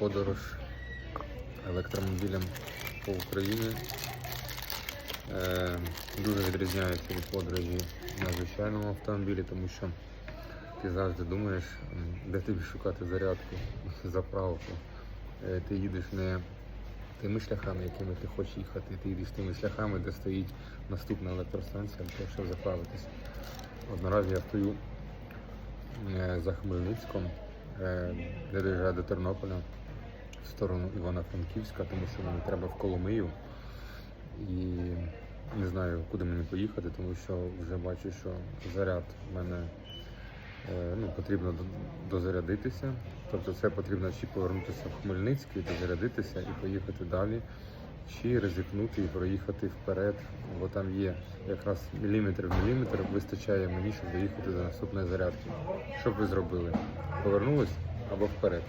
подорож електромобілем по Україні. Е, дуже відрізняється від подорожі на звичайному автомобілі, тому що ти завжди думаєш, де тобі шукати зарядку, заправку. Е, ти їдеш не тими шляхами, якими ти хочеш їхати, ти їдеш тими шляхами, де стоїть наступна електростанція, для того, щоб заправитись. От наразі я стою е, за Хмельницьком, де доїжджаю до Тернополя в сторону Івано-Франківська, тому що мені треба в Коломию. І не знаю, куди мені поїхати, тому що вже бачу, що заряд в мене е, ну, потрібно дозарядитися. Тобто це потрібно чи повернутися в Хмельницький, дозарядитися і поїхати далі, чи ризикнути і проїхати вперед, бо там є якраз міліметр в міліметр вистачає мені, щоб доїхати до наступної зарядки. Що б ви зробили? Повернулись або вперед?